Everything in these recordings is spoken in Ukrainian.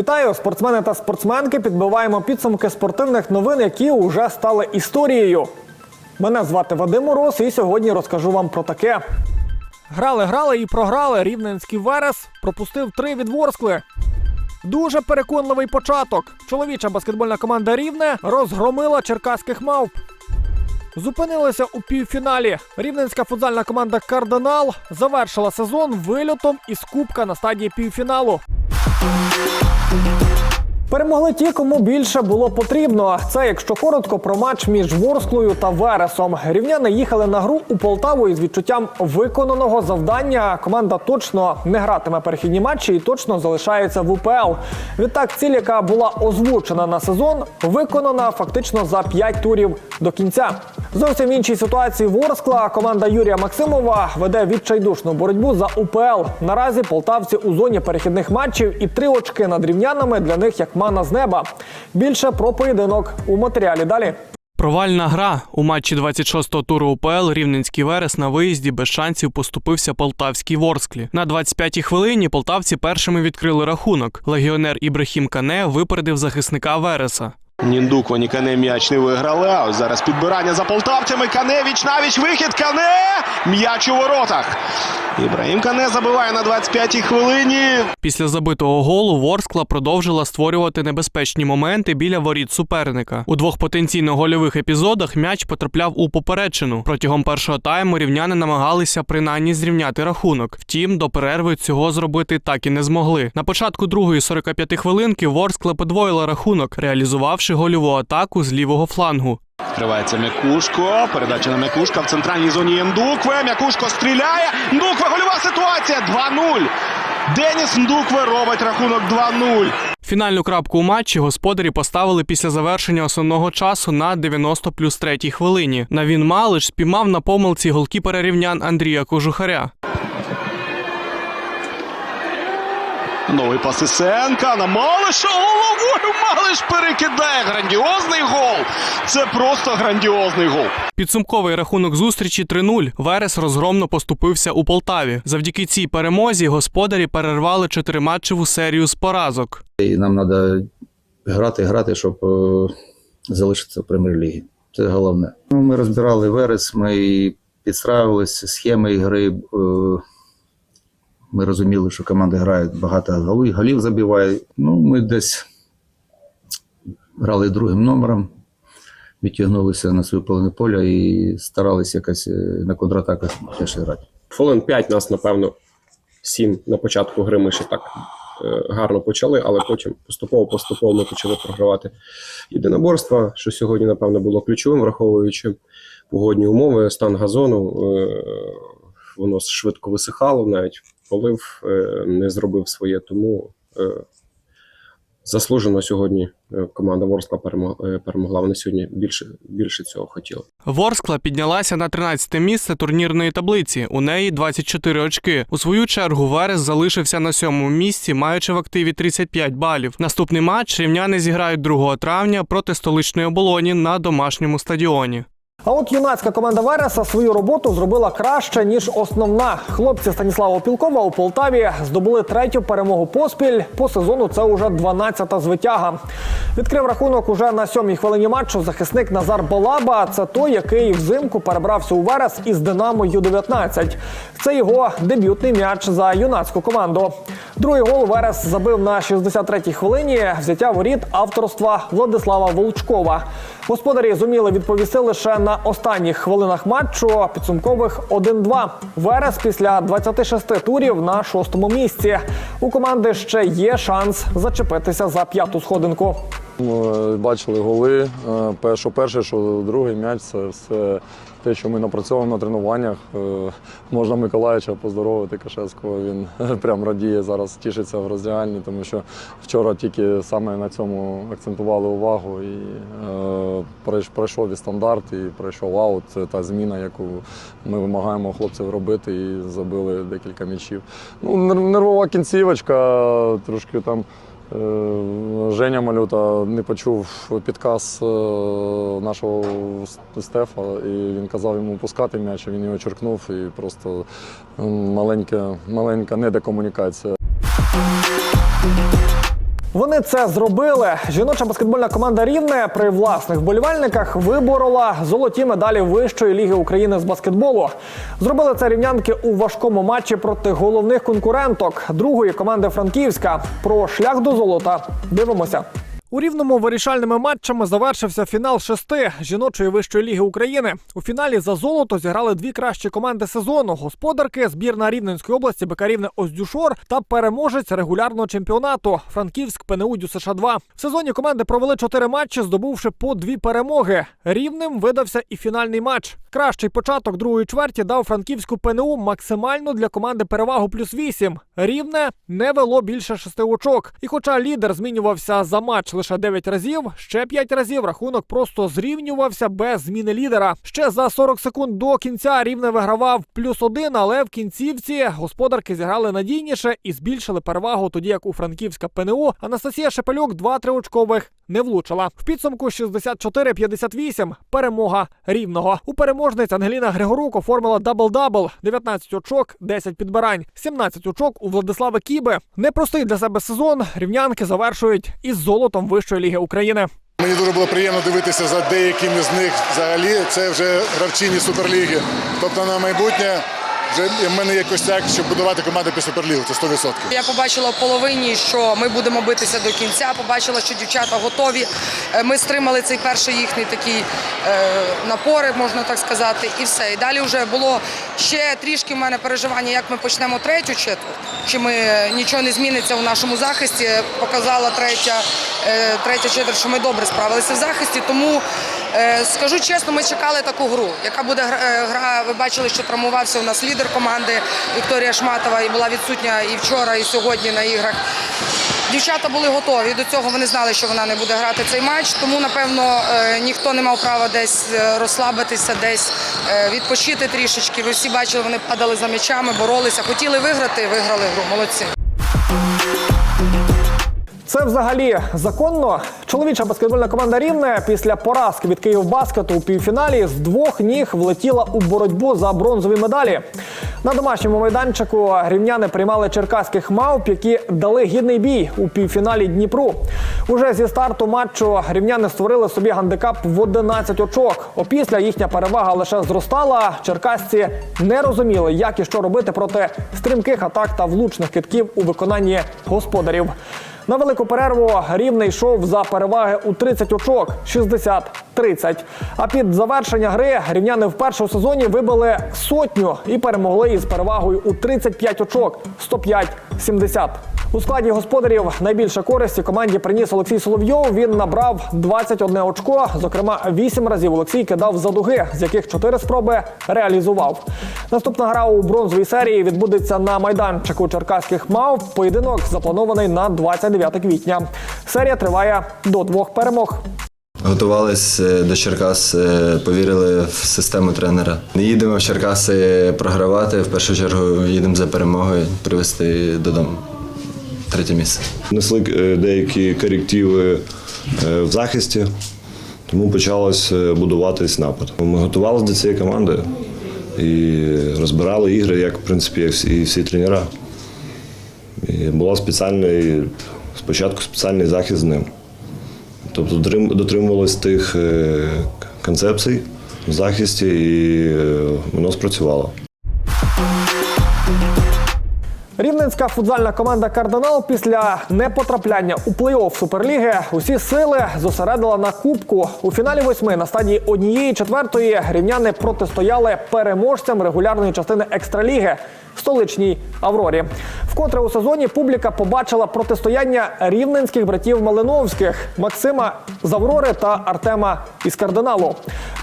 Вітаю, спортсмени та спортсменки. Підбиваємо підсумки спортивних новин, які вже стали історією. Мене звати Вадим Мороз, і сьогодні розкажу вам про таке. Грали, грали і програли. Рівненський Верес пропустив три від Ворскли. Дуже переконливий початок. Чоловіча баскетбольна команда Рівне розгромила черкаських мавп. Зупинилися у півфіналі. Рівненська футзальна команда Кардинал завершила сезон вильотом із кубка на стадії півфіналу. Thank you. Перемогли ті, кому більше було потрібно. Це, якщо коротко, про матч між Ворсклою та Вересом. Рівняни їхали на гру у Полтаву із відчуттям виконаного завдання. Команда точно не гратиме перехідні матчі і точно залишається в УПЛ. Відтак, ціль, яка була озвучена на сезон, виконана фактично за 5 турів до кінця. Зовсім в іншій ситуації Ворскла команда Юрія Максимова веде відчайдушну боротьбу за УПЛ. Наразі полтавці у зоні перехідних матчів і три очки над рівнянами для них як мана з неба. Більше про поєдинок у матеріалі далі. Провальна гра у матчі 26-го туру УПЛ Рівненський Верес на виїзді без шансів поступився полтавській Ворсклі. На 25-й хвилині полтавці першими відкрили рахунок. Легіонер Ібрахім Кане випередив захисника Вереса. Ніндук вони Кане м'яч не виграли. А ось зараз підбирання за полтавцями. Кане віч навіч вихід. Кане м'яч у воротах. Ібраїм Кане забиває на 25-й хвилині. Після забитого голу Ворскла продовжила створювати небезпечні моменти біля воріт суперника. У двох потенційно гольових епізодах м'яч потрапляв у поперечину. Протягом першого тайму рівняни намагалися принаймні зрівняти рахунок. Втім, до перерви цього зробити так і не змогли. На початку другої 45 хвилинки Ворскла подвоїла рахунок, реалізувавши гольову атаку з лівого флангу. Відкривається Мякушко. Передача на Мякушка в центральній зоні Ндукве. Мякушко стріляє. Ндукве гольова ситуація. 2-0. Деніс Ндукве робить рахунок 2-0. Фінальну крапку у матчі господарі поставили після завершення основного часу на 90 плюс 3 хвилині. Навін Малиш спіймав на помилці голкіпера рівнян Андрія Кожухаря. Новий пас Ісенка на Малиша. Головою Малиш перекидає. Грандіозний гол. Це просто грандіозний гол. Підсумковий рахунок зустрічі 3-0. Верес розгромно поступився у Полтаві. Завдяки цій перемозі господарі перервали чотириматчеву серію з поразок. І нам треба грати, грати, щоб е, залишитися в прем'єр-лігі. Це головне. Ну, ми розбирали верес, ми підстраювалися схеми ігри. Ми розуміли, що команди грають багато голів, голів забиває. Ну, ми десь грали другим номером, відтягнулися на свою половину поля і старалися якось е, на контратаках теж грати. Хвилин 5 нас, напевно, 7 на початку гри ми ще так е, гарно почали, але потім поступово-поступово ми почали програвати єдиноборства, що сьогодні, напевно, було ключовим, враховуючи погодні умови, стан газону. Е, воно швидко висихало, навіть полив е, не зробив своє, тому е, заслужено сьогодні е, команда Ворскла перемо- перемогла. Вони сьогодні більше, більше цього хотіли. Ворскла піднялася на 13-те місце турнірної таблиці. У неї 24 очки. У свою чергу Верес залишився на сьомому місці, маючи в активі 35 балів. Наступний матч рівняни зіграють 2 травня проти столичної оболоні на домашньому стадіоні. А от юнацька команда Вереса свою роботу зробила краще ніж основна. Хлопці Станіслава Опілкова у Полтаві здобули третю перемогу поспіль. По сезону це уже 12-та звитяга. Відкрив рахунок уже на сьомій хвилині матчу захисник Назар Балаба. Це той, який взимку перебрався у Верес із Динамо Ю-19. Це його дебютний м'яч за юнацьку команду. Другий гол Верес забив на 63-й хвилині. Взяття воріт авторства Владислава Волчкова. Господарі зуміли відповісти лише на останніх хвилинах матчу. Підсумкових 1-2. Верес після 26 турів на шостому місці. У команди ще є шанс зачепитися за п'яту сходинку. Ми Бачили голи. Е, Що перший, що другий м'яч це все те, що ми напрацьовуємо на тренуваннях. Е, Можна Миколаївича поздоровити Кашевського. Він прям радіє зараз, тішиться в роздягальні, тому що вчора тільки саме на цьому акцентували увагу. І е, пройшов і стандарт, і пройшов аут. Це та зміна, яку ми вимагаємо хлопців робити, і забили декілька м'ячів. Ну, нер- нервова кінцівочка, трошки там. Е, Женя Малюта не почув підказ е, нашого Стефа, і він казав йому пускати м'яч, він його черкнув, і просто маленька, маленька недокомунікація. Вони це зробили. Жіноча баскетбольна команда Рівне при власних вболівальниках виборола золоті медалі Вищої ліги України з баскетболу. Зробили це рівнянки у важкому матчі проти головних конкуренток другої команди Франківська. Про шлях до золота дивимося. У рівному вирішальними матчами завершився фінал шести жіночої вищої ліги України. У фіналі за золото зіграли дві кращі команди сезону: господарки, збірна Рівненської області, Бекарівне Оздюшор та переможець регулярного чемпіонату Франківськ ПНУ США 2 В сезоні команди провели чотири матчі, здобувши по дві перемоги. Рівним видався і фінальний матч. Кращий початок другої чверті дав франківську ПНУ максимально для команди перевагу плюс 8. Рівне не вело більше шести очок. І хоча лідер змінювався за матч лише 9 разів, ще 5 разів рахунок просто зрівнювався без зміни лідера. Ще за 40 секунд до кінця рівне вигравав плюс один, але в кінцівці господарки зіграли надійніше і збільшили перевагу, тоді як у франківська ПНУ Анастасія Шепелюк два триочкових не влучила. В підсумку 64-58 перемога рівного. У переможниць Ангеліна Григорук оформила дабл-дабл, 19 очок, 10 підбирань, 17 очок у Владислави Кіби. Непростий для себе сезон. Рівнянки завершують із золотом Вищої ліги України. Мені дуже було приємно дивитися за деякими з них взагалі. Це вже гравчині суперліги. Тобто на майбутнє вже в мене є костяк, щоб будувати команду під суперлігу. Це 100%. Я побачила в половині, що ми будемо битися до кінця. Побачила, що дівчата готові. Е, Ми стримали цей перший їхній такий е, напори, можна так сказати, і все. І далі вже було ще трішки в мене переживання, як ми почнемо третю четверть. Чи ми е, нічого не зміниться у нашому захисті. Показала третя, третя четверть, що ми добре справилися в захисті. Тому скажу чесно, ми чекали таку гру. Яка буде гра? Ви бачили, що травмувався у нас лідер команди Вікторія Шматова і була відсутня і вчора, і сьогодні на іграх. Дівчата були готові до цього. Вони знали, що вона не буде грати цей матч. Тому напевно е, ніхто не мав права десь е, розслабитися, десь е, відпочити трішечки. Ви всі бачили, вони падали за м'ячами, боролися, хотіли виграти, виграли гру. Молодці. Це взагалі законно. Чоловіча баскетбольна команда Рівне після поразки від Київбаскету у півфіналі з двох ніг влетіла у боротьбу за бронзові медалі. На домашньому майданчику рівняни приймали черкаських мавп, які дали гідний бій у півфіналі Дніпру. Уже зі старту матчу рівняни створили собі гандикап в 11 очок. Опісля їхня перевага лише зростала. Черкасці не розуміли, як і що робити проти стрімких атак та влучних китків у виконанні господарів. На велику перерву рівне йшов за переваги у 30 очок 60-30. А під завершення гри рівняни вперше у сезоні вибили сотню і перемогли із перевагою у 35 очок 105-70. У складі господарів найбільше користі команді приніс Олексій Соловйов. Він набрав 21 очко. Зокрема, 8 разів Олексій кидав за дуги, з яких 4 спроби реалізував. Наступна гра у бронзовій серії відбудеться на майданчику черкаських мав. Поєдинок запланований на 29 квітня. Серія триває до двох перемог. Готувались е, до Черкас, е, повірили в систему тренера. Не їдемо в Черкаси програвати. В першу чергу їдемо за перемогою, привезти додому третє місце. Внесли е, деякі корективи в захисті, тому почалось будуватись напад. Ми готувалися до цієї команди і розбирали ігри, як в принципі всі, і всі тренера. І була спеціальний, спочатку спеціальний захист з ним. Тобто дотрим- дотримувалось тих е, концепцій в захисті, і е, воно спрацювало. Рівненська футзальна команда Кардинал після непотрапляння у плей-офф Суперліги усі сили зосередила на кубку. У фіналі восьми на стадії однієї четвертої рівняни протистояли переможцям регулярної частини екстраліги. Столичній Аврорі, вкотре у сезоні публіка побачила протистояння рівненських братів Малиновських Максима з Аврори та Артема із кардиналу.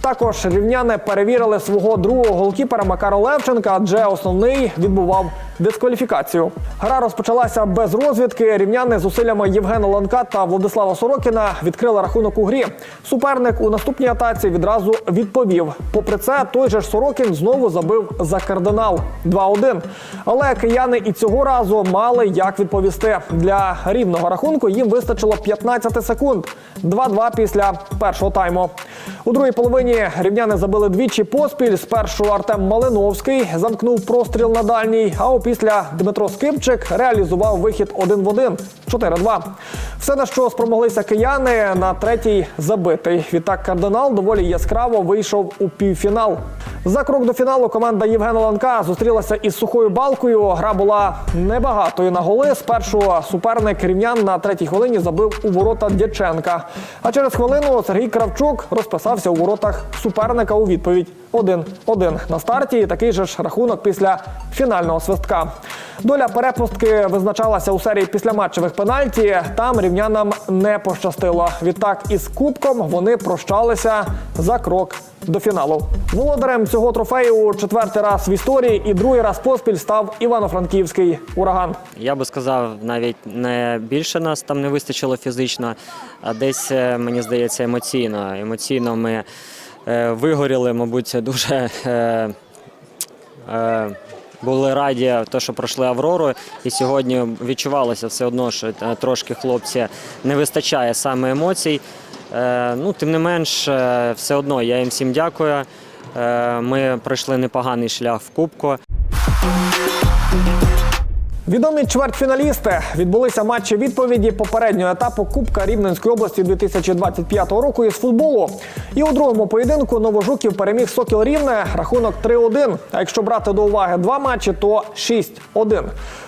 Також рівняни перевірили свого другого голкіпера Макара Левченка, адже основний відбував дискваліфікацію. Гра розпочалася без розвідки. Рівняни з усиллями Євгена Ланка та Владислава Сорокіна відкрили рахунок у грі. Суперник у наступній атаці відразу відповів. Попри це, той же ж Сорокін знову забив за кардинал 2-1. Але кияни і цього разу мали як відповісти. Для рівного рахунку їм вистачило 15 секунд. 2-2 після першого тайму. У другій половині рівняни забили двічі поспіль. Спершу Артем Малиновський замкнув простріл на дальній, а опісля Дмитро Скипчик реалізував вихід один в один 4-2. Все на що спромоглися кияни на третій забитий. Відтак кардинал доволі яскраво вийшов у півфінал. За крок до фіналу команда Євгена Ланка зустрілася із сухою балкою. Гра була небагатою на голи. Спершу суперник рівнян на третій хвилині забив у ворота Дяченка. А через хвилину Сергій Кравчук розписався у воротах суперника у відповідь 1-1 на старті. І такий же ж рахунок після фінального свистка. Доля перепустки визначалася у серії післяматчевих пенальті. Там рівнянам не пощастило. Відтак із кубком вони прощалися за крок до фіналу. Володарем цього трофею четвертий раз в історії і другий раз поспіль став Івано-Франківський ураган. Я би сказав, навіть не більше нас там не вистачило фізично, а десь, е, мені здається, емоційно. Емоційно ми е, вигоріли, мабуть, дуже. Е, були раді, те, що пройшли Аврору, і сьогодні відчувалося все одно, що трошки хлопці не вистачає саме емоцій. Е, ну, тим не менш, е, все одно я їм всім дякую. Е, Ми пройшли непоганий шлях в Кубку. Відомі чвертьфіналісти відбулися матчі відповіді попереднього етапу Кубка Рівненської області 2025 року із футболу. І у другому поєдинку Новожуків переміг Сокіл Рівне рахунок 3-1. А якщо брати до уваги два матчі, то 6-1.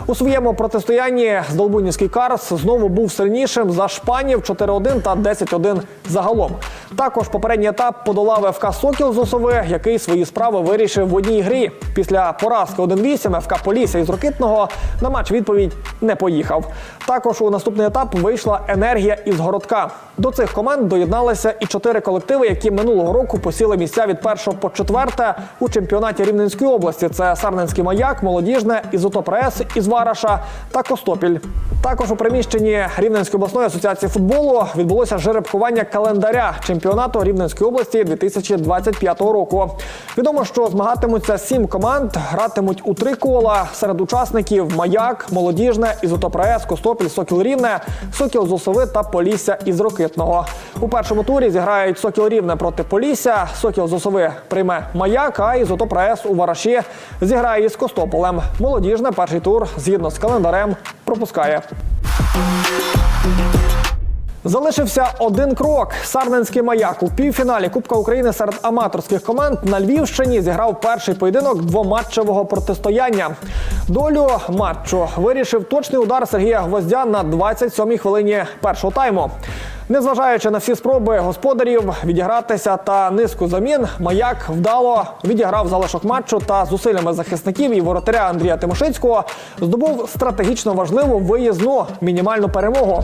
У своєму протистоянні Здолбунівський Карс знову був сильнішим за шпанів 4-1 та 10-1 загалом. Також попередній етап подолав ФК Сокіл з Осови, який свої справи вирішив в одній грі. Після поразки 1-8 ФК Полісся із Рокитного на матч відповідь не поїхав. Також у наступний етап вийшла енергія із городка. До цих команд доєдналися і чотири колективи, які минулого року посіли місця від першого по четверте у чемпіонаті Рівненської області. Це Сарненський маяк, молодіжне, Ізотопрес із Вараша та Костопіль. Також у приміщенні Рівненської обласної асоціації футболу відбулося жеребкування календаря чемпіонату Рівненської області 2025 року. Відомо, що змагатимуться сім команд, гратимуть у три кола серед учасників Маяк, Молодіжне, Ізотопрес, Костопіль, Сокіл Рівне, Сокіл Зусови та Полісся із Рокитного. У першому турі зіграють Сокіл Рівне проти Полісся, Сокіл Зусови прийме Маяк, а Ізотопрес у Вараші зіграє із Костополем. Молодіжне перший тур згідно з календарем пропускає. Залишився один крок. Сарненський маяк у півфіналі Кубка України серед аматорських команд на Львівщині зіграв перший поєдинок двоматчевого протистояння. Долю матчу вирішив точний удар Сергія Гвоздя на 27-й хвилині першого тайму. Незважаючи на всі спроби господарів відігратися та низку замін, маяк вдало відіграв залишок матчу та зусиллями захисників і воротаря Андрія Тимошицького здобув стратегічно важливу виїзну мінімальну перемогу.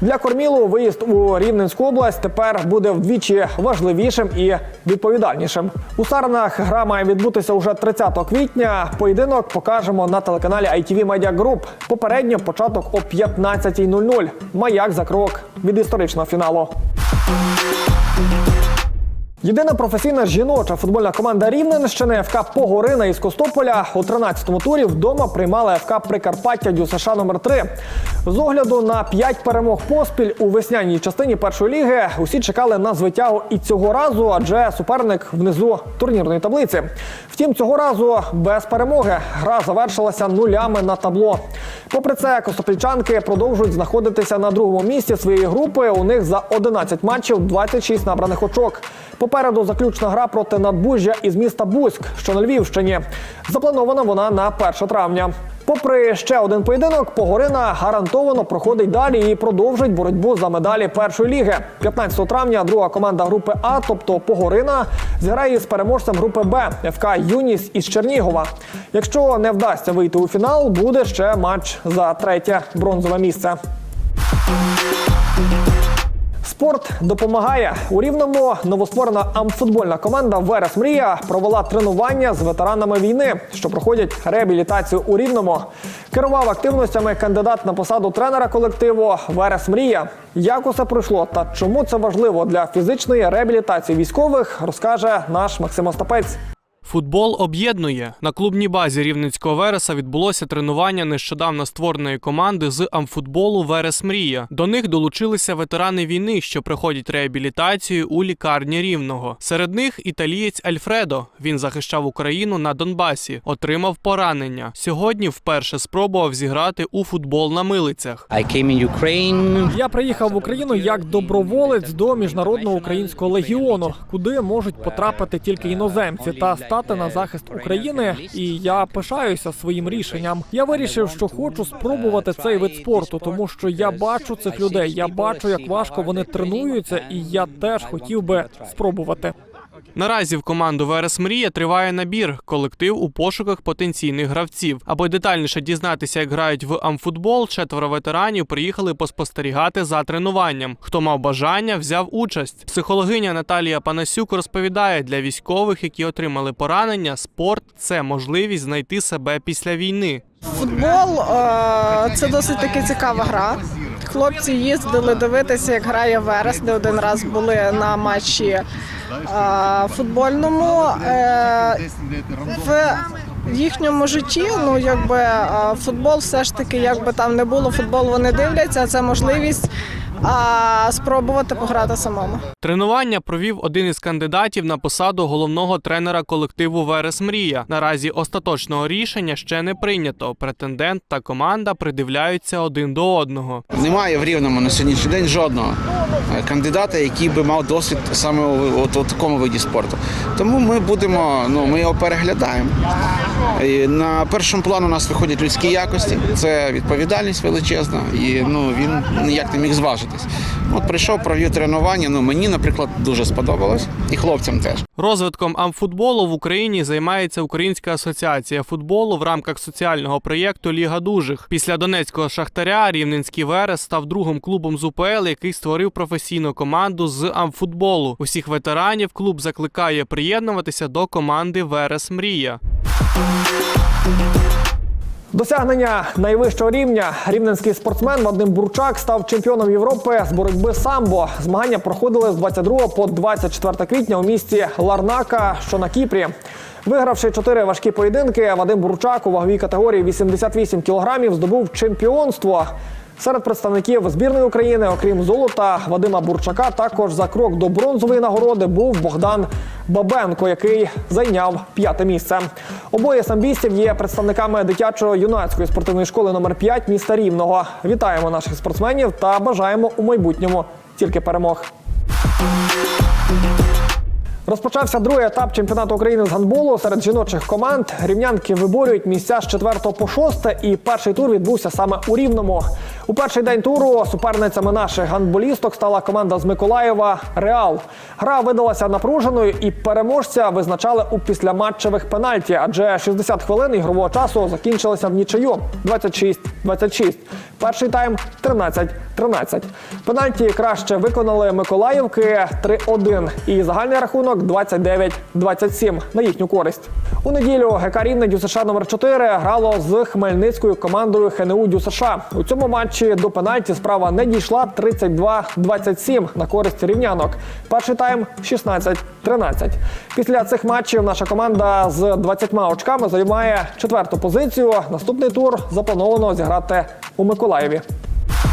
Для кормілу виїзд у Рівненську область тепер буде вдвічі важливішим і відповідальнішим. У Сарнах гра має відбутися уже 30 квітня. Поєдинок покажемо на телеканалі ITV Media Group. Попередньо початок о 15.00. Маяк за крок від історичного фіналу. Єдина професійна жіноча футбольна команда Рівненщини ФК Погорина із Костополя у 13-му турі вдома приймала ФК Прикарпаття ДЮСШ номер 3 З огляду на 5 перемог поспіль у весняній частині першої ліги усі чекали на звитягу і цього разу, адже суперник внизу турнірної таблиці. Втім, цього разу без перемоги гра завершилася нулями на табло. Попри це, костопільчанки продовжують знаходитися на другому місці своєї групи. У них за 11 матчів 26 набраних очок. Попереду заключна гра проти надбужжя із міста Буськ, що на Львівщині. Запланована вона на 1 травня. Попри ще один поєдинок, Погорина гарантовано проходить далі і продовжить боротьбу за медалі першої ліги. 15 травня друга команда групи А, тобто Погорина, зіграє з переможцем групи Б ФК Юніс із Чернігова. Якщо не вдасться вийти у фінал, буде ще матч за третє бронзове місце. Спорт допомагає у рівному. Новостворена амфутбольна команда Верес Мрія провела тренування з ветеранами війни, що проходять реабілітацію у рівному. Керував активностями кандидат на посаду тренера колективу Верес Мрія. Як усе пройшло та чому це важливо для фізичної реабілітації військових, розкаже наш Максим Остапець. Футбол об'єднує на клубній базі рівненського Вереса відбулося тренування нещодавно створеної команди з амфутболу Верес Мрія. До них долучилися ветерани війни, що проходять реабілітацію у лікарні рівного. Серед них італієць Альфредо. Він захищав Україну на Донбасі, отримав поранення. Сьогодні вперше спробував зіграти у футбол на милицях. I came in Ukraine Я приїхав в Україну як доброволець до міжнародного українського легіону, куди можуть потрапити тільки іноземці та стати на захист України. І я пишаюся своїм рішенням. Я вирішив, що хочу спробувати цей вид спорту, тому що я бачу цих людей. Я бачу, як важко вони тренуються, і я теж хотів би спробувати. Наразі в команду Верес Мрія триває набір, колектив у пошуках потенційних гравців. Аби детальніше дізнатися, як грають в амфутбол, четверо ветеранів приїхали поспостерігати за тренуванням. Хто мав бажання, взяв участь. Психологиня Наталія Панасюк розповідає, для військових, які отримали поранення, спорт це можливість знайти себе після війни. Футбол е, це досить таки цікава гра. Хлопці їздили дивитися, як грає Верес, не один раз були на матчі футбольному. Е, В їхньому житті, ну якби футбол все ж таки, якби там не було, футбол вони дивляться, а це можливість а, спробувати пограти самому. Тренування провів один із кандидатів на посаду головного тренера колективу Верес Мрія. Наразі остаточного рішення ще не прийнято. Претендент та команда придивляються один до одного. немає в рівному на сьогоднішній день жодного е, кандидата, який би мав досвід саме у, у такому виді спорту. Тому ми будемо, ну ми його переглядаємо. І на першому плану у нас виходять людські якості, це відповідальність величезна, і ну він ніяк не міг зважитись. От прийшов, провів тренування. Ну мені, наприклад, дуже сподобалось, і хлопцям теж. Розвитком амфутболу в Україні займається Українська асоціація футболу в рамках соціального проєкту Ліга дужих. Після донецького шахтаря Рівненський Верес став другим клубом з УПЛ, який створив професійну команду з амфутболу. Усіх ветеранів клуб закликає приєднуватися до команди Верес Мрія. Досягнення найвищого рівня рівненський спортсмен Вадим Бурчак став чемпіоном Європи з боротьби самбо. Змагання проходили з 22 по 24 квітня у місті Ларнака, що на Кіпрі. Вигравши чотири важкі поєдинки, Вадим Бурчак у ваговій категорії 88 кілограмів здобув чемпіонство. Серед представників збірної України, окрім золота, Вадима Бурчака, також за крок до бронзової нагороди був Богдан Бабенко, який зайняв п'яте місце. Обоє самбістів є представниками дитячо-юнацької спортивної школи номер 5 міста Рівного. Вітаємо наших спортсменів та бажаємо у майбутньому тільки перемог. Розпочався другий етап чемпіонату України з гандболу серед жіночих команд. Рівнянки виборюють місця з 4 по 6, і перший тур відбувся саме у Рівному. У перший день туру суперницями наших гандболісток стала команда з Миколаєва Реал. Гра видалася напруженою, і переможця визначали у післяматчевих пенальті, адже 60 хвилин ігрового часу закінчилися в нічию 26-26. Перший тайм 13-13. Пенальті краще виконали Миколаївки 3-1 і загальний рахунок 29-27 на їхню користь. У неділю ГК Рівне ДЮСШ номер 4 грало з хмельницькою командою ХНУ ДЮСШ. У цьому матчі до пенальті справа не дійшла 32-27 на користь рівнянок. Перший тайм 16-13. Після цих матчів наша команда з 20 очками займає четверту позицію. Наступний тур заплановано зіграти у Миколаєві.